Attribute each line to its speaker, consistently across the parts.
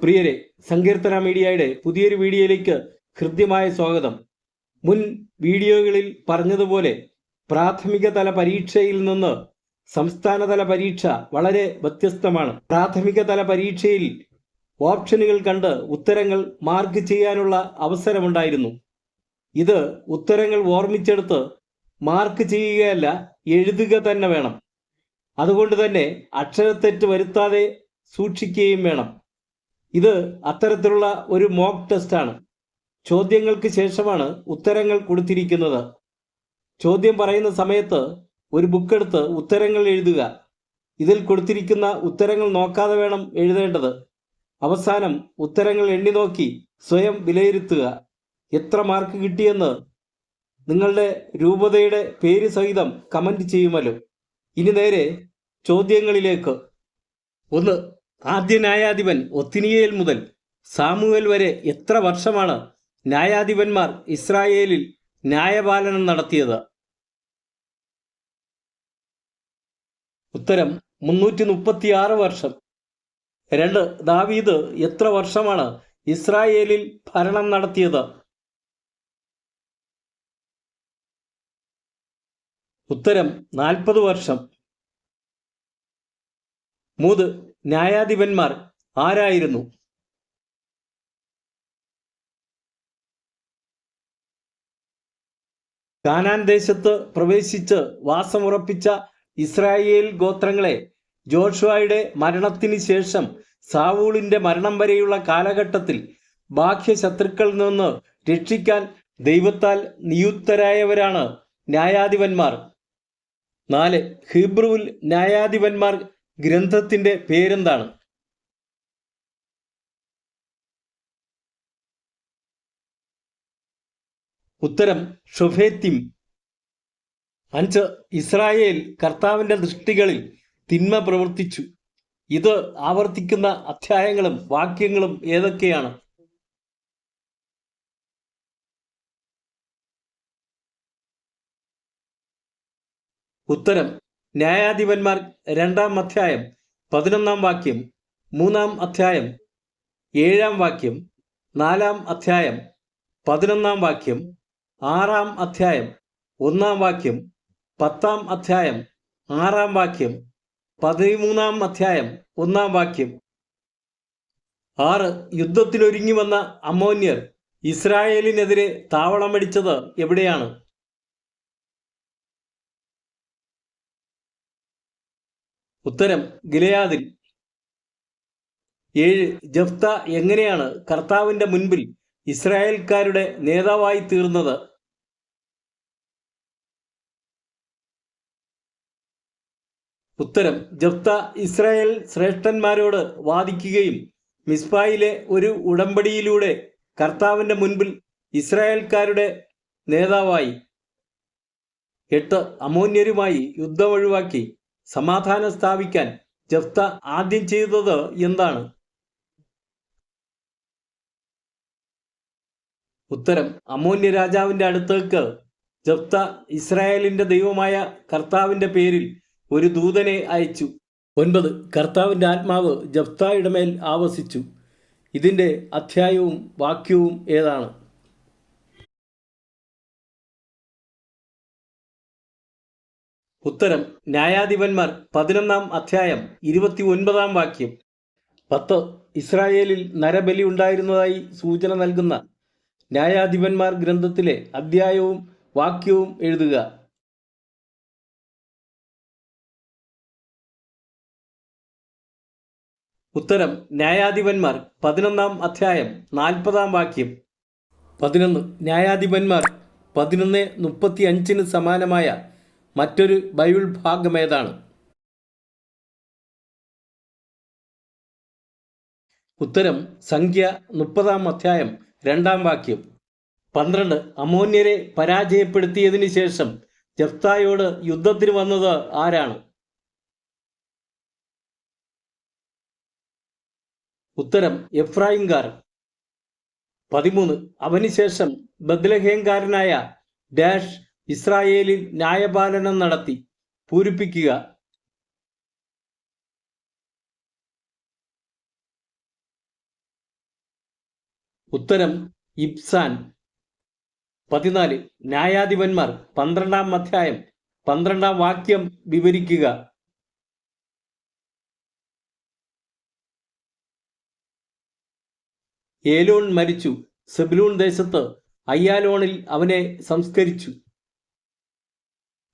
Speaker 1: പ്രിയരെ സങ്കീർത്തന മീഡിയയുടെ പുതിയൊരു വീഡിയോയിലേക്ക് ഹൃദ്യമായ സ്വാഗതം. മുൻ വീഡിയോകളിൽ പറഞ്ഞതുപോലെ പ്രാഥമിക തല പരീക്ഷയിൽ നിന്ന് സംസ്ഥാനതല പരീക്ഷ വളരെ വ്യത്യസ്തമാണ്. പ്രാഥമിക തല പരീക്ഷയിൽ ഓപ്ഷനുകൾ കണ്ട് ഉത്തരങ്ങൾ മാർക്ക് ചെയ്യാനുള്ള അവസരമുണ്ടായിരുന്നു. ഇത് ഉത്തരങ്ങൾ ഓർമ്മിച്ചെടുത്ത് മാർക്ക് ചെയ്യുകയല്ല എഴുതുക തന്നെ വേണം. അതുകൊണ്ട് തന്നെ അക്ഷരത്തെറ്റ് വരുത്താതെ സൂക്ഷിക്കുകയും വേണം. ഇത് അത്തരത്തിലുള്ള ഒരു മോക്ക് ടെസ്റ്റാണ് ചോദ്യങ്ങൾക്ക് ശേഷമാണ് ഉത്തരങ്ങൾ കൊടുത്തിരിക്കുന്നത്. ചോദ്യം പറയുന്ന സമയത്ത് ഒരു ബുക്ക് എടുത്ത് ഉത്തരങ്ങൾ എഴുതുക. ഇതിൽ കൊടുത്തിരിക്കുന്ന ഉത്തരങ്ങൾ നോക്കാതെ വേണം എഴുതേണ്ടത്. അവസാനം ഉത്തരങ്ങൾ എണ്ണി നോക്കി സ്വയം വിലയിരുത്തുക. എത്ര മാർക്ക് കിട്ടിയെന്ന് നിങ്ങളുടെ രൂപതയുടെ പേര് സഹിതം കമന്റ് ചെയ്യുമല്ലോ. ഇനി നേരെ ചോദ്യങ്ങളിലേക്ക്. ഒന്ന് ആദ്യ ന്യായാധിപൻ ഒത്തിനിയേൽ മുതൽ സാമുവേൽ വരെ എത്ര വർഷമാണ് ന്യായാധിപന്മാർ ഇസ്രായേലിൽ ന്യായപാലനം നടത്തിയത്? ഉത്തരം മുന്നൂറ്റി മുപ്പത്തിയാറ് വർഷം. രണ്ട് ദാവീദ് എത്ര വർഷമാണ് ഇസ്രായേലിൽ ഭരണം നടത്തിയത്? ഉത്തരം നാൽപ്പത് വർഷം. മൂന്ന് ന്യായാധിപന്മാർ ആരായിരുന്നു? കാനാൻ ദേശത്ത് പ്രവേശിച്ച് വാസമുറപ്പിച്ച ഇസ്രായേൽ ഗോത്രങ്ങളെ ജോഷുവയുടെ മരണത്തിന് ശേഷം സാവൂളിന്റെ മരണം വരെയുള്ള കാലഘട്ടത്തിൽ ബാഹ്യ ശത്രുക്കളിൽ നിന്ന് രക്ഷിക്കാൻ ദൈവത്താൽ നിയുക്തരായവരാണ് ന്യായാധിപന്മാർ. നാല് ഹീബ്രുവിൽ ന്യായാധിപന്മാർ ഗ്രന്ഥത്തിന്റെ പേരെന്താണ്? ഉത്തരം ഷൊഫേത്തിം. അഞ്ച് ഇസ്രായേൽ കർത്താവിന്റെ ദൃഷ്ടികളിൽ തിന്മ പ്രവർത്തിച്ചു. ഇത് ആവർത്തിക്കുന്ന അധ്യായങ്ങളും വാക്യങ്ങളും ഏതൊക്കെയാണ്? ഉത്തരം ന്യായാധിപന്മാർ രണ്ടാം അധ്യായം പതിനൊന്നാം വാക്യം മൂന്നാം അധ്യായം ഏഴാം വാക്യം നാലാം അധ്യായം പതിനൊന്നാം വാക്യം ആറാം അധ്യായം ഒന്നാം വാക്യം പത്താം അധ്യായം ആറാം വാക്യം പതിമൂന്നാം അധ്യായം ഒന്നാം വാക്യം. ആറ് യുദ്ധത്തിലൊരുങ്ങി വന്ന അമോന്യർ ഇസ്രായേലിനെതിരെ താവളമടിച്ചത് എവിടെയാണ്? ഉത്തരം ഗിലയാദിൽ. ഏഴ് ജഫ്ത എങ്ങനെയാണ് കർത്താവിന്റെ മുൻപിൽ ഇസ്രായേൽക്കാരുടെ നേതാവായി തീർന്നത്? ഉത്തരം ജഫ്ത ഇസ്രായേൽ ശ്രേഷ്ഠന്മാരോട് വാദിക്കുകയും മിസ്ബായിലെ ഒരു ഉടമ്പടിയിലൂടെ കർത്താവിന്റെ മുൻപിൽ ഇസ്രായേൽക്കാരുടെ നേതാവായി. എട്ട് അമോന്യരുമായി യുദ്ധം ഒഴിവാക്കി. സമാധാനം സ്ഥാപിക്കാൻ ജഫ്ത ആദ്യം ചെയ്തത് എന്താണ്? ഉത്തരം അമോന്യ രാജാവിന്റെ അടുത്തേക്ക് ജഫ്ത ഇസ്രായേലിന്റെ ദൈവമായ കർത്താവിന്റെ പേരിൽ ഒരു ദൂതനെ അയച്ചു. ഒൻപത് കർത്താവിന്റെ ആത്മാവ് ജഫ്തായുടെ മേൽ ആവസിച്ചു. ഇതിന്റെ അധ്യായവും വാക്യവും ഏതാണ്? ഉത്തരം ന്യായാധിപന്മാർ പതിനൊന്നാം അധ്യായം ഇരുപത്തി ഒൻപതാം വാക്യം. പത്ത് ഇസ്രായേലിൽ നരബലി ഉണ്ടായിരുന്നതായി സൂചന നൽകുന്ന ന്യായാധിപന്മാർ ഗ്രന്ഥത്തിലെ അധ്യായവും വാക്യവും എഴുതുക. ഉത്തരം ന്യായാധിപന്മാർ പതിനൊന്നാം അധ്യായം നാൽപ്പതാം വാക്യം. പതിനൊന്ന് ന്യായാധിപന്മാർ പതിനൊന്ന് മുപ്പത്തി അഞ്ചിന് സമാനമായ മറ്റൊരു ബൈബിൾ ഭാഗം ഏതാണ്? ഉത്തരം സംഖ്യ മുപ്പതാം അധ്യായം രണ്ടാം വാക്യം. പന്ത്രണ്ട് അമോന്യരെ പരാജയപ്പെടുത്തിയതിന് ശേഷം ജഫ്തായോട് യുദ്ധത്തിന് വന്നത് ആരാണ്? ഉത്തരം എഫ്രായിംകാർ. പതിമൂന്ന് അവനുശേഷം ബദ്ലഹേംകാരനായ ഡാഷ് ഇസ്രായേലിൽ ന്യായപാലനം നടത്തി. പൂരിപ്പിക്കുക. ഉത്തരം ഇബ്സാൻ. പതിനാല് ന്യായാധിപന്മാർ. പന്ത്രണ്ടാം അധ്യായം. പന്ത്രണ്ടാം വാക്യം വിവരിക്കുക. ഏലോൺ മരിച്ചു. സെബിലൂൺ ദേശത്ത് അയ്യാലോണിൽ അവനെ സംസ്കരിച്ചു.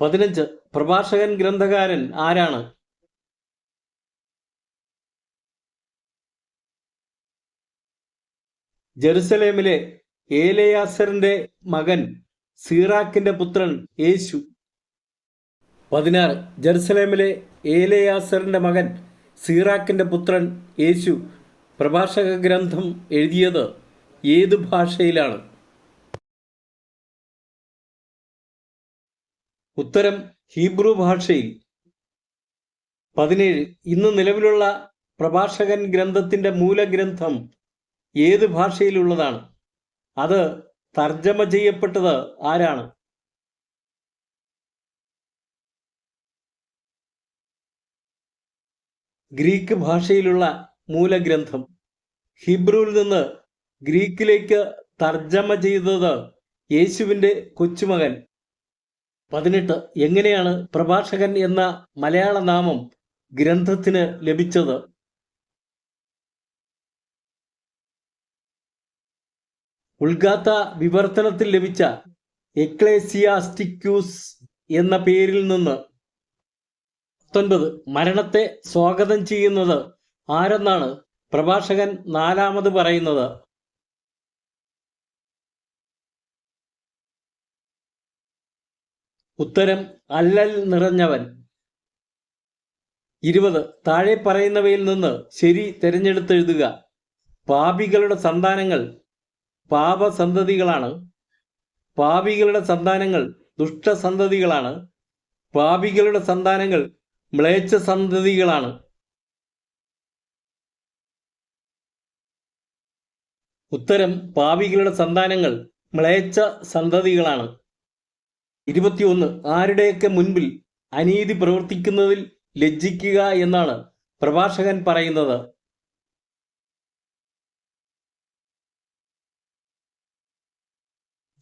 Speaker 1: പതിനഞ്ച്. പ്രഭാഷകൻ ഗ്രന്ഥകാരൻ ആരാണ്? ജെറുസലേമിലെ ഏലയാസറിന്റെ മകൻ സീറാക്കിന്റെ പുത്രൻ യേശു. പതിനാറ്. ജെറുസലേമിലെ ഏലയാസറിന്റെ മകൻ സീറാക്കിന്റെ പുത്രൻ യേശു. പ്രഭാഷക ഗ്രന്ഥം എഴുതിയത് ഏത് ഭാഷയിലാണ്? ഉത്തരം ഹീബ്രു ഭാഷയിൽ. പതിനേഴ്. ഇന്ന് നിലവിലുള്ള പ്രഭാഷകൻ ഗ്രന്ഥത്തിന്റെ മൂലഗ്രന്ഥം ഏത് ഭാഷയിലുള്ളതാണ്? അത് തർജമ ചെയ്യപ്പെട്ടത് ആരാണ്? ഗ്രീക്ക് ഭാഷയിലുള്ള മൂലഗ്രന്ഥം. ഹിബ്രുവിൽ നിന്ന് ഗ്രീക്കിലേക്ക് തർജമ ചെയ്തത് യേശുവിന്റെ കൊച്ചുമകൻ പതിനെട്ട് എങ്ങനെയാണ് പ്രഭാഷകൻ എന്ന മലയാള നാമം ഗ്രന്ഥത്തിന് ലഭിച്ചത്? ഉൾഗാത്ത വിവർത്തനത്തിൽ ലഭിച്ച എക്ലേസിയാസ്റ്റിക്യൂസ് എന്ന പേരിൽ നിന്ന് പത്തൊൻപത്. മരണത്തെ സ്വാഗതം ചെയ്യുന്നത് ആരെന്നാണ് പ്രഭാഷകൻ നാലാമത് പറയുന്നത്? ഉത്തരം അല്ലൽ നിറഞ്ഞവൻ. ഇരുപത്. താഴെ പറയുന്നവയിൽ നിന്ന് ശരി തിരഞ്ഞെടുത്തെഴുതുക. പാപികളുടെ സന്താനങ്ങൾ പാപസന്തതികളാണ്. പാപികളുടെ സന്താനങ്ങൾ ദുഷ്ടസന്തതികളാണ്. പാപികളുടെ സന്താനങ്ങൾ മ്ലേച്ഛ സന്തതികളാണ് ഉത്തരം പാപികളുടെ സന്താനങ്ങൾ മ്ലേച്ഛ സന്തതികളാണ് ഇരുപത്തിയൊന്ന് ആരുടെയൊക്കെ മുൻപിൽ അനീതി പ്രവർത്തിക്കുന്നതിൽ ലജ്ജിക്കുക എന്നാണ് പ്രഭാഷകൻ പറയുന്നത്.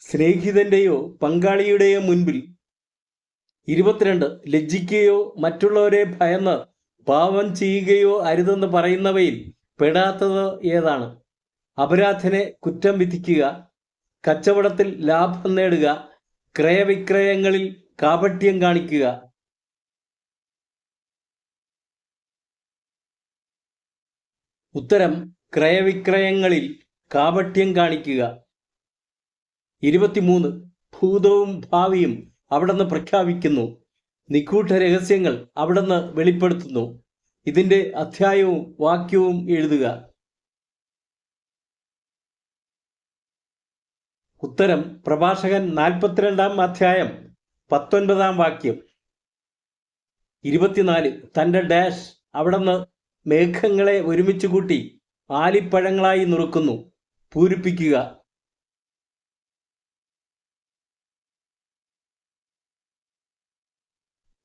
Speaker 1: സ്നേഹിതന്റെയോ പങ്കാളിയുടെയോ മുൻപിൽ ഇരുപത്തിരണ്ട് ലജ്ജിക്കുകയോ മറ്റുള്ളവരെ ഭയന്ന് പാവം ചെയ്യുകയോ അരുതെന്ന് പറയുന്നവയിൽ പെടാത്തത് ഏതാണ്? അപരാധനെ കുറ്റം വിധിക്കുക കച്ചവടത്തിൽ ലാഭം നേടുക ക്രയവിക്രയങ്ങളിൽ കാപട്യം കാണിക്കുക. ഉത്തരം ക്രയവിക്രയങ്ങളിൽ കാപട്യം കാണിക്കുക. ഇരുപത്തിമൂന്ന് ഭൂതവും ഭാവിയും അവിടുന്ന് പ്രഖ്യാപിക്കുന്നു. നിഗൂഢ രഹസ്യങ്ങൾ അവിടുന്ന് വെളിപ്പെടുത്തുന്നു. ഇതിന്റെ അധ്യായവും വാക്യവും എഴുതുക. ഉത്തരം പ്രഭാഷകൻ നാൽപ്പത്തിരണ്ടാം അധ്യായം പത്തൊൻപതാം വാക്യം. ഇരുപത്തിനാല് തന്റെ ഡാഷ് അവിടുന്ന് മേഘങ്ങളെ ഒരുമിച്ച് കൂട്ടി ആലിപ്പഴങ്ങളായി നുറുക്കുന്നു. പൂരിപ്പിക്കുക.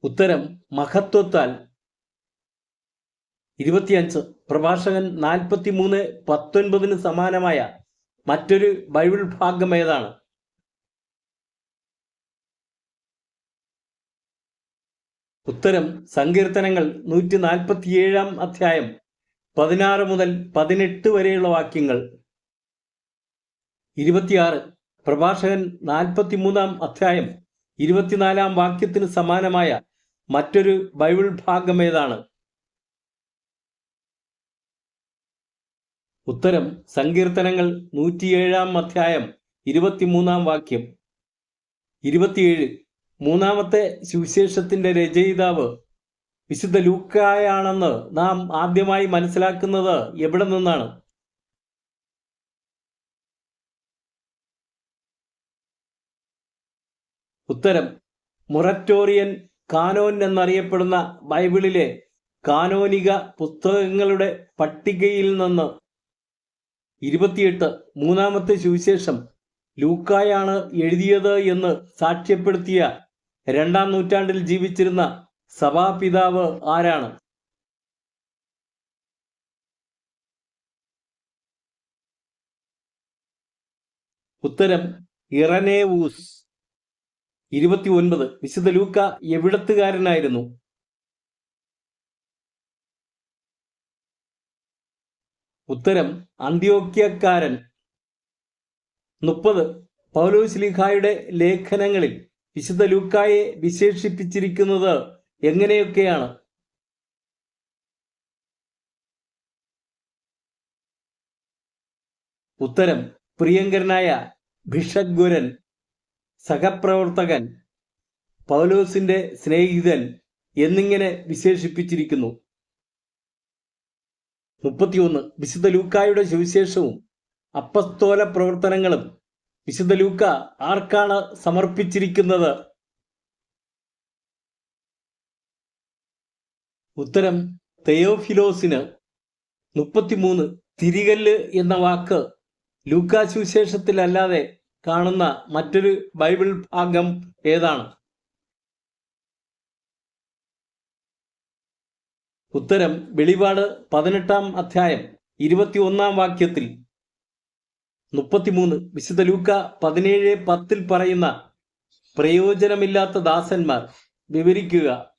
Speaker 1: ഉത്തരം മഹത്വത്താൽ. ഇരുപത്തിയഞ്ച് പ്രഭാഷകൻ നാൽപ്പത്തിമൂന്ന് പത്തൊൻപതിന് സമാനമായ മറ്റൊരു ബൈബിൾ ഭാഗം ഏതാണ്? ഉത്തരം സങ്കീർത്തനങ്ങൾ നൂറ്റി നാൽപ്പത്തിയേഴാം അധ്യായം പതിനാറ് മുതൽ പതിനെട്ട് വരെയുള്ള വാക്യങ്ങൾ. ഇരുപത്തിയാറ്. പ്രഭാഷകൻ നാൽപ്പത്തിമൂന്നാം അധ്യായം ഇരുപത്തിനാലാം വാക്യത്തിന് സമാനമായ മറ്റൊരു ബൈബിൾ ഭാഗം ഏതാണ്? ഉത്തരം സങ്കീർത്തനങ്ങൾ നൂറ്റിയേഴാം അധ്യായം ഇരുപത്തിമൂന്നാം വാക്യം. ഇരുപത്തിയേഴ്. മൂന്നാമത്തെ സുവിശേഷത്തിന്റെ രചയിതാവ് വിശുദ്ധ ലൂക്കായാണെന്ന് നാം ആദ്യമായി മനസ്സിലാക്കുന്നത് എവിടെ നിന്നാണ്? ഉത്തരം മൊററ്റോറിയൻ കാനോൻ എന്നറിയപ്പെടുന്ന ബൈബിളിലെ കാനോനിക പുസ്തകങ്ങളുടെ പട്ടികയിൽ നിന്ന് ഇരുപത്തിയെട്ട് മൂന്നാമത്തെ സുവിശേഷം ലൂക്കായാണ് എഴുതിയത് എന്ന് സാക്ഷ്യപ്പെടുത്തിയ രണ്ടാം നൂറ്റാണ്ടിൽ ജീവിച്ചിരുന്ന സഭാപിതാവ് ആരാണ്? ഉത്തരം ഇറനേവൂസ്. ഇരുപത്തി ഒൻപത് വിശുദ്ധ ലൂക്ക എവിടത്തുകാരനായിരുന്നു? ഉത്തരം അന്ത്യോക്യക്കാരൻ. മുപ്പത്. പൗലോസ് ലിഖായുടെ ലേഖനങ്ങളിൽ വിശുദ്ധ ലൂക്കായെ വിശേഷിപ്പിച്ചിരിക്കുന്നത് എങ്ങനെയൊക്കെയാണ്? ഉത്തരം പ്രിയങ്കരനായ ഭിഷഗ്വരൻ സഹപ്രവർത്തകൻ പൗലോസിന്റെ സ്നേഹിതൻ എന്നിങ്ങനെ വിശേഷിപ്പിച്ചിരിക്കുന്നു. മുപ്പത്തിയൊന്ന്. വിശുദ്ധ ലൂക്കായുടെ സുവിശേഷവും അപ്പസ്തോല പ്രവർത്തനങ്ങളും വിശുദ്ധ ലൂക്ക ആർക്കാണ് സമർപ്പിച്ചിരിക്കുന്നത്? ഉത്തരം തെയോഫിലോസിന് മുപ്പത്തിമൂന്ന്. തിരികല്ല് എന്ന വാക്ക് ലൂക്കാ സുവിശേഷത്തിലല്ലാതെ കാണുന്ന മറ്റൊരു ബൈബിൾ ഭാഗം ഏതാണ്? ഉത്തരം വെളിപാട് പതിനെട്ടാം അധ്യായം ഇരുപത്തി ഒന്നാം വാക്യത്തിൽ. മുപ്പത്തിമൂന്ന്. വിശുദ്ധ ലൂക്ക പതിനേഴ് പത്തിൽ പറയുന്ന പ്രയോജനമില്ലാത്ത ദാസന്മാർ വിവരിക്കുക.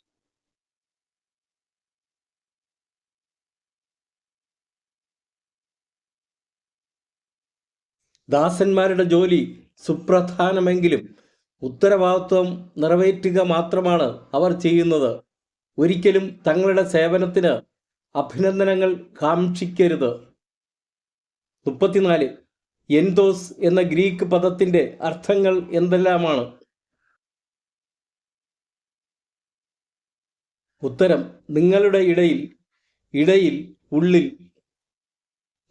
Speaker 1: ദാസന്മാരുടെ ജോലി സുപ്രധാനമെങ്കിലും ഉത്തരവാദിത്വം നിറവേറ്റുക മാത്രമാണ് അവർ ചെയ്യുന്നത്. ഒരിക്കലും തങ്ങളുടെ സേവനത്തിന് അഭിനന്ദനങ്ങൾ കാക്ഷിക്കരുത്. മുപ്പത്തിനാല്. എൻതോസ് എന്ന ഗ്രീക്ക് പദത്തിന്റെ അർത്ഥങ്ങൾ എന്തെല്ലാമാണ്? ഉത്തരം നിങ്ങളുടെ ഇടയിൽ ഇടയിൽ ഉള്ളിൽ.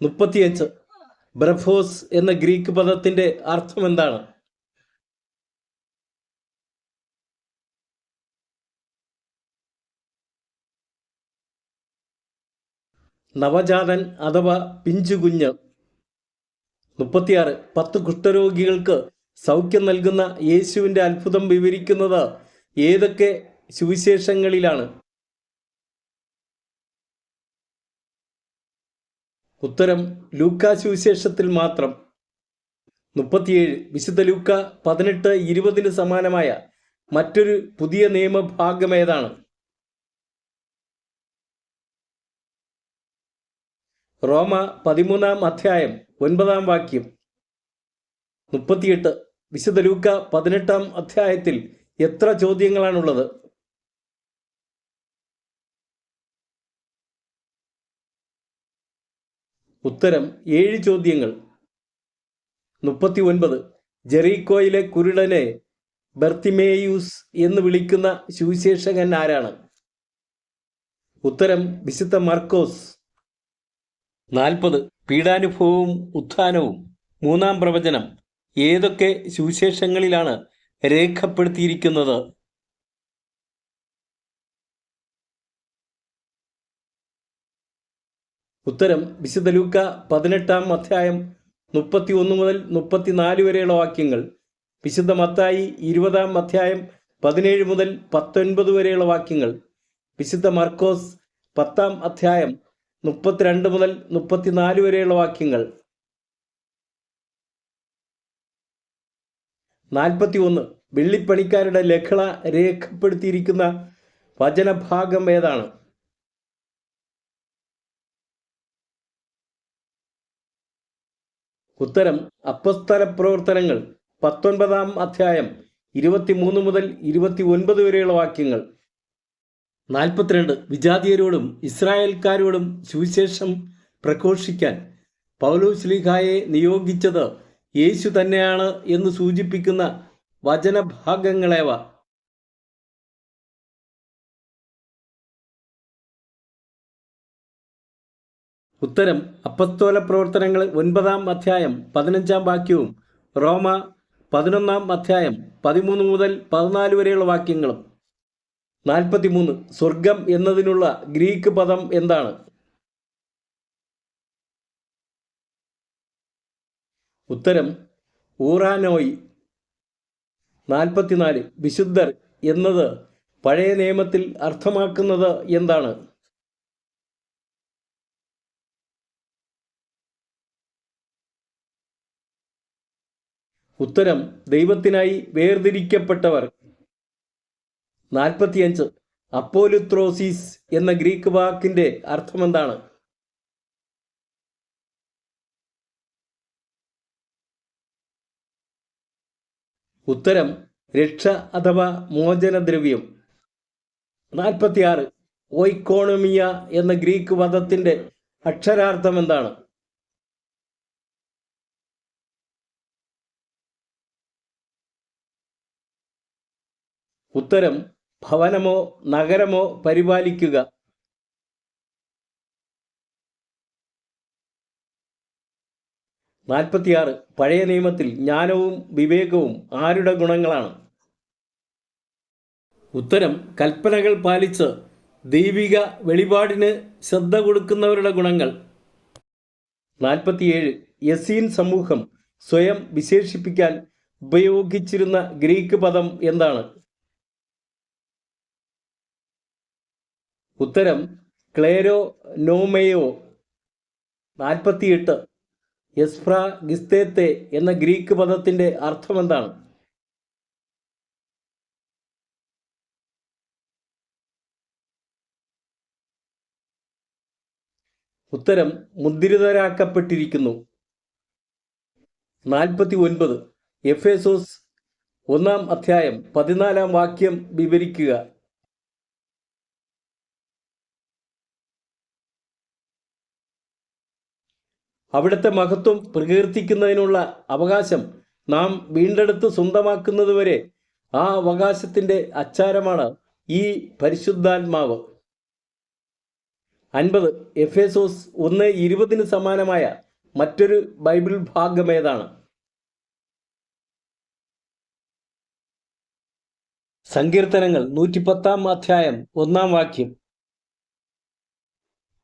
Speaker 1: മുപ്പത്തിയഞ്ച്. ബ്രഫോസ് എന്ന ഗ്രീക്ക് പദത്തിന്റെ അർത്ഥം എന്താണ്? നവജാതൻ അഥവാ പിഞ്ചുകുഞ്ഞ്. മുപ്പത്തിയാറ്. പത്ത് കുഷ്ഠരോഗികൾക്ക് സൗഖ്യം നൽകുന്ന യേശുവിന്റെ അത്ഭുതം വിവരിക്കുന്നത് ഏതൊക്കെ സുവിശേഷങ്ങളിലാണ്? ഉത്തരം ലൂക്ക സുവിശേഷത്തിൽ മാത്രം. മുപ്പത്തിയേഴ്. വിശുദ്ധ ലൂക്ക പതിനെട്ട് ഇരുപതിന് സമാനമായ മറ്റൊരു പുതിയ നിയമഭാഗം ഏതാണ്? റോമ പതിമൂന്നാം അധ്യായം ഒൻപതാം വാക്യം. മുപ്പത്തിയെട്ട്. വിശുദ്ധ ലൂക്ക പതിനെട്ടാം അധ്യായത്തിൽ എത്ര ചോദ്യങ്ങളാണുള്ളത്? ഉത്തരം ഏഴ് ചോദ്യങ്ങൾ. മുപ്പത്തി ഒൻപത് ജെറീക്കോയിലെ കുരുടനെ ബർത്തിമേയൂസ് എന്ന് വിളിക്കുന്ന സുവിശേഷകൻ ആരാണ്? ഉത്തരം വിശുദ്ധ മർക്കോസ്. നാൽപ്പത്. പീഡാനുഭവവും ഉത്ഥാനവും. മൂന്നാം പ്രവചനം. ഏതൊക്കെ സുവിശേഷങ്ങളിലാണ് രേഖപ്പെടുത്തിയിരിക്കുന്നത്? ഉത്തരം. വിശുദ്ധ ലൂക്ക പതിനെട്ടാം അധ്യായം മുപ്പത്തി ഒന്ന് മുതൽ മുപ്പത്തിനാല് വരെയുള്ള വാക്യങ്ങൾ. വിശുദ്ധ മത്തായി ഇരുപതാം അധ്യായം പതിനേഴ് മുതൽ പത്തൊൻപത് വരെയുള്ള വാക്യങ്ങൾ. വിശുദ്ധ മർക്കോസ് പത്താം അധ്യായം മുപ്പത്തിരണ്ട് മുതൽ മുപ്പത്തിനാല് വരെയുള്ള വാക്യങ്ങൾ. നാൽപ്പത്തി ഒന്ന് വെള്ളിപ്പണിക്കാരുടെ ലഹള രേഖപ്പെടുത്തിയിരിക്കുന്ന വചനഭാഗം ഏതാണ്? ഉത്തരം അപ്പസ്തല പ്രവർത്തനങ്ങൾ. പത്തൊൻപതാം അധ്യായം ഇരുപത്തിമൂന്ന് മുതൽ ഇരുപത്തി ഒൻപത് വരെയുള്ള വാക്യങ്ങൾ. നാൽപ്പത്തിരണ്ട് വിജാതീയരോടും ഇസ്രായേൽക്കാരോടും സുവിശേഷം പ്രഘോഷിക്കാൻ പൗലോസ്ലിഹായെ നിയോഗിച്ചത് യേശു തന്നെയാണ് എന്ന് സൂചിപ്പിക്കുന്ന വചനഭാഗങ്ങളേവ. ഉത്തരം അപ്പസ്തോല പ്രവർത്തനങ്ങൾ ഒൻപതാം അധ്യായം പതിനഞ്ചാം വാക്യവും റോമ പതിനൊന്നാം അധ്യായം പതിമൂന്ന് മുതൽ പതിനാല് വരെയുള്ള വാക്യങ്ങളും. നാൽപ്പത്തിമൂന്ന്. സ്വർഗം എന്നതിനുള്ള ഗ്രീക്ക് പദം എന്താണ്? ഉത്തരം ഊറാനോയി. നാൽപ്പത്തിനാല്. വിശുദ്ധർ എന്നത് പഴയ നിയമത്തിൽ അർത്ഥമാക്കുന്നത് എന്താണ്? ഉത്തരം ദൈവത്തിനായി വേർതിരിക്കപ്പെട്ടവർ. നാൽപ്പത്തിയഞ്ച്. അപ്പോലുത്രോസിസ് എന്ന ഗ്രീക്ക് വാക്കിന്റെ അർത്ഥം എന്താണ് ഉത്തരം രക്ഷ അഥവാ മോചനദ്രവ്യം. നാൽപ്പത്തിയാറ്. ഓയിക്കോണമിയ എന്ന ഗ്രീക്ക് പദത്തിന്റെ അക്ഷരാർത്ഥം എന്താണ് ഉത്തരം ഭവനമോ നഗരമോ പരിപാലിക്കുക. നാൽപ്പത്തിയാറ്. പഴയ നിയമത്തിൽ ജ്ഞാനവും വിവേകവും ആരുടെ ഗുണങ്ങളാണ്? ഉത്തരം കൽപ്പനകൾ പാലിച്ച് ദൈവിക വെളിപാടിന് ശ്രദ്ധ കൊടുക്കുന്നവരുടെ ഗുണങ്ങൾ. നാൽപ്പത്തിയേഴ്. യസീൻ സമൂഹം സ്വയം വിശേഷിപ്പിക്കാൻ ഉപയോഗിച്ചിരുന്ന ഗ്രീക്ക് പദം എന്താണ്? ഉത്തരം ക്ലേരോ നോമയോ നാൽപ്പത്തിയെട്ട്. എസ്ഫ്ര ഗിസ്തേത്തെ എന്ന ഗ്രീക്ക് പദത്തിന്റെ അർത്ഥം എന്താണ് ഉത്തരം മുദ്രിതരാക്കപ്പെട്ടിരിക്കുന്നു നാൽപ്പത്തി ഒൻപത് എഫേസോസ് ഒന്നാം അധ്യായം പതിനാലാം വാക്യം വിവരിക്കുക. അവിടുത്തെ മഹത്വം പ്രകീർത്തിക്കുന്നതിനുള്ള അവകാശം നാം വീണ്ടെടുത്ത് സ്വന്തമാക്കുന്നതുവരെ ആ അവകാശത്തിന്റെ അച്ചാരമാണ് ഈ പരിശുദ്ധാത്മാവ്. അൻപത് എഫേസോസ് ഒന്ന് ഇരുപതിന് സമാനമായ മറ്റൊരു ബൈബിൾ ഭാഗമേതാണ് സങ്കീർത്തനങ്ങൾ നൂറ്റിപ്പത്താം അധ്യായം ഒന്നാം വാക്യം.